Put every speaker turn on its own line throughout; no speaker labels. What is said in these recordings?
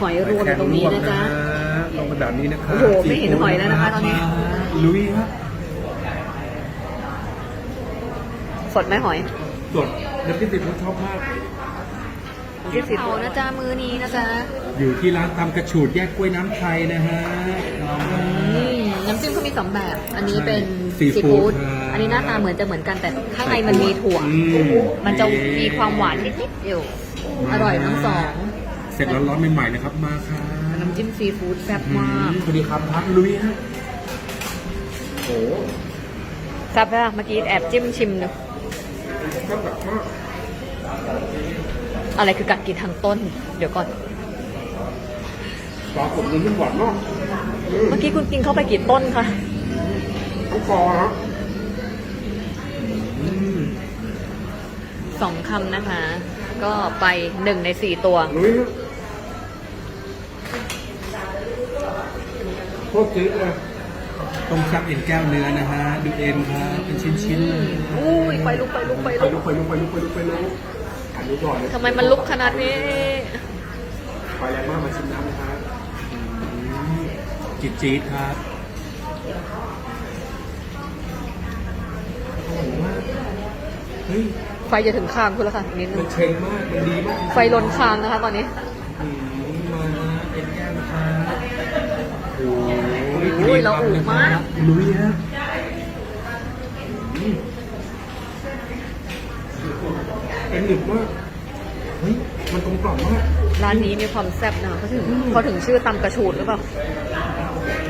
หอยรวมอยู่ตรงนี้นะจ๊ะ
ลงมาแบบนี้นะครับ
โอ้โหไม่เห็นหอยแล้วนะคะตอนนี้
ลุยครับ
สดไหมหอย
สดน้ำจิ้มซีฟู้ดชอบมาก
ที่สิบนะจ๊ะมือนี้นะจ๊ะ
อยู่ที่ร้านตำกระฉูดแยกกล้วยน้ำไทยนะฮะ
อืมน้ำจิ้มเขามีสองแบบ อันนี้เป็น
ซี
ซี
ฟู้
ฟู้
ด
ด
ครับ
อันนี้หน้าตาเหมือนจะเหมือนกันแต่ข้างในมันมีถั่ว
อืม
มันจะมีความหวานนิดๆอยู่ อร่อยทั้งสอง
เส ร็จร้อนๆใหม่ๆนะครับมาค่ะ
น้ำจิ้มซีฟู้ดแซ่บมาก
สวัสดีครับพัดลุยฮะโอ้
แซ่บไหมล่ะเมื่อกี้แอบจิ้มชิมดู
ชอบแบบมาก
อะไรคือกัดกินทางต้น เดี๋ยวก่อน
ปลาผมนี่มันหวานมาก
เมื่อกี้คุณกินเข้าไปกี่ต้นคะ
ทุกคอครับ
สองคำนะคะ ก็ไปหนึ่งในสี่ตัว
ลุยฮะ โคตรจี๊ดเลยต้มแซ่บเอ็นแก้วเนื้อนะฮะ ดูเอ็นครับเป็นชิ้นๆเลย
อุ้ยไฟลุกไฟลุกไฟ
ไป
ลุ
ลุ
ก
กไปลุกไปลุกไปลุกไปลุกอันนี้ก่อนเลย
ทำไมมันลุกขนาดนี้
ไฟแรงมากมาชิมน้ำนะครับจี๊ดจี๊ดครับอร่อยมากเฮ้ย
ไฟจะถึงคางคุณแล้วค่ะอีกนิดนึ
มัน
ง
เชงมาก มันดีมาก
ไฟล้นคางนะคะตอนนี้
อืมมาเอ็นแก้วนะครับ โอ้
โอ้ยเราอู๋มาก
ลุยฮะอืมเป็นหนึบมากเฮ้ยมันกลมกล่อมมาก
ร้านนี้มีความแซ่บนะคะเขาถึงเขาถึงชื่อตำกระฉูดหรือเปล่า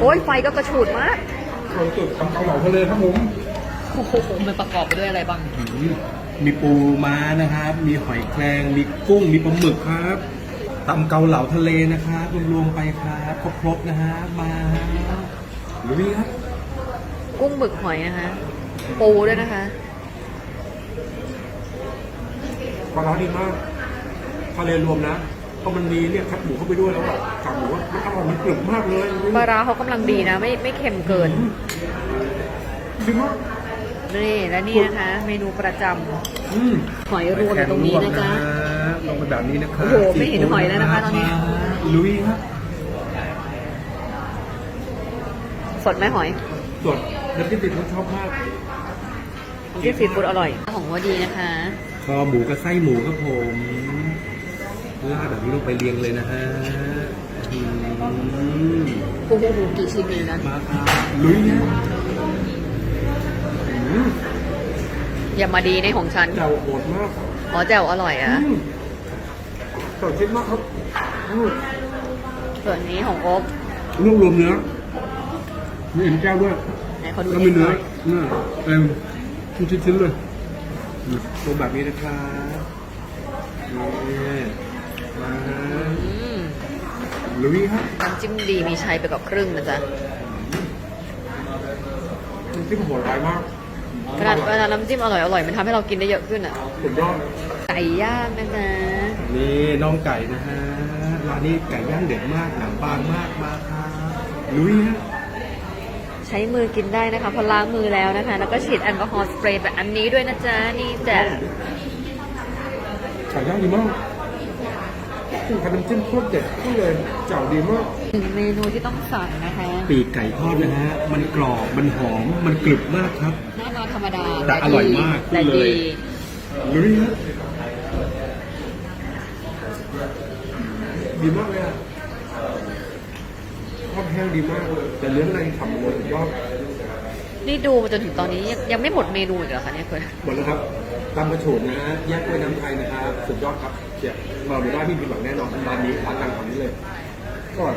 โอ้ยไฟก็กระฉูดมาก
เราจุดทำเกาเหลาทะเลครับผม
โอ้โหมันประกอบไปด้วยอะไรบ้าง
อืมมีปูม้านะครับ มีหอยแครง มีกุ้ง มีปลาหมึกครับ ตำเกาเหลาทะเลนะครับรวมๆไปครับครบๆนะฮะมาลุยครับ
กุ้งหมึกหอยนะคะ ปูด้วยนะคะ
ปลาร้าดีมากทะเลรวมนะเพราะมันมีเนี่ยแคบหมูเข้าไปด้วยแล้วอะกับหมูว่ามันอร่อยมันกรึบมากเลย
ปลาร้าเขากำลังดีนะ ไม่ไม่เค็มเกิน
ดีมาก
นี่และนี่นะคะ เมนูประจ
อืมำ
หอยรวมอยู่ตรงนี้นะจ๊ะ
ลงไปแบบนี้นะครับ
โอ้โหไม่เห็นหอยแล้วนะคะตอนนี้
มาลุยครับ
สดไหมหอย
สดน้ำจิ้มซีฟู้ดชอบมาก
น้ำจิ้มซีฟู้ดอร่อย ของวดีนะคะ
คอหมูกับไส้หมูครับผมลาดแบบนี้ลงไปเรียงเลยนะฮะอืม
ปูหูหูกี่ชิ้นเลยนะ
มาครับลุยนะ อืม
อย่ามาดีในของฉัน
เจ้าโหดมาก
อ๋อแจ่วอร่อยอะ
อืมสดชิ้นมากครับอืม
ส่วนนี้ของโอ๊บ
รวบรวมเนื้อมีเอ็นแก้วด้วย
ไหนขอดู
แล้ว
นิ
มี
ดห
เนื้
น่
อ
อย
เนื้อเต็มทุกชิ้นๆเลยตัวแบบนี้นะครับนี่มาฮะ
อืม
ลุยครับ
น้ำจิ้มดีมีชัยไปกับครึ่งนะจ๊ะ
น้ำจิ้มโหดร้ายมาก
ขนาดเวลาน้ำจิ้มอร่อยอร่อยมันทำให้เรากินได้เยอะขึ้นอะ
สุดยอด
ไก่ย่างนะจ๊ะ
นี่น้องไก่นะฮะร้านนี้ไก่ย่างเด็ดมากหนังบางมากมาครับลุยฮะ
ใช้มือกินได้นะคะเพอล้างมือแล้วนะคะ แล้วก็ฉีดแอลกอฮอล์สเปรย์แบบอันนี้ด้วยนะจ๊ะนี่จ้ะ
ไก่ย่างดีมากซึ่งขนมจิ้มโคตรเด็ดพูดเลยเจ้าดีมาก
หนึ่งเมนูที่ต้องสั่งนะคะ
ปีกไก่ทอดนะฮะมันกรอบมันหอมมันกรึบมากครับ
หน้าตาธ รรมดา
แต่อร่อยมาก
แต่
พูดเล
ดี
ยลุยฮะดีมากเลยอะทอดแห้งดีมากเลยแต่เนื้อในฉ่ำเลยสุดยอด
นี่ดูมาจนถึงตอนนี้ยังยังไม่หมดเมนูอีกเหรอคะเนี่ยคุณ
หมดแล้วครับตำกระโฉดนะฮะแยกกล้วยน้ำไทยนะครับสุดยอดครับเชียร์เราไม่ได้พี่ผิดหวังแน่นอนร้านนี้ร้านดังของนี้เลยก่อน